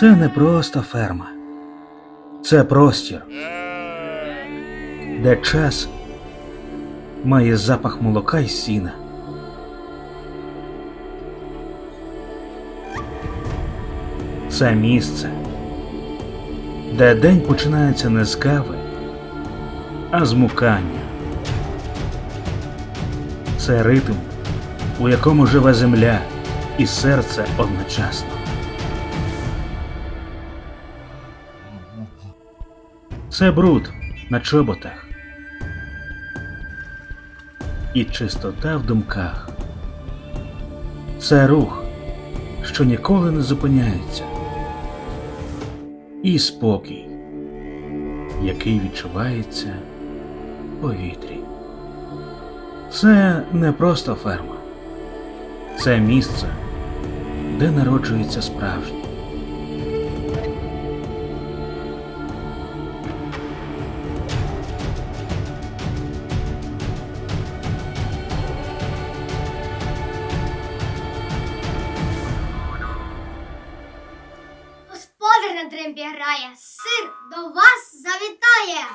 Це не просто ферма. Це простір, де час має запах молока і сіна. Це місце, де день починається не з кави, а з мукання. Це ритм, у якому живе земля і серце одночасно. Це бруд на чоботах і чистота в думках. Це рух, що ніколи не зупиняється, і спокій, який відчувається в повітрі. Це не просто ферма, це місце, де народжується справжнє. на тремпі грає, сир до вас завітає.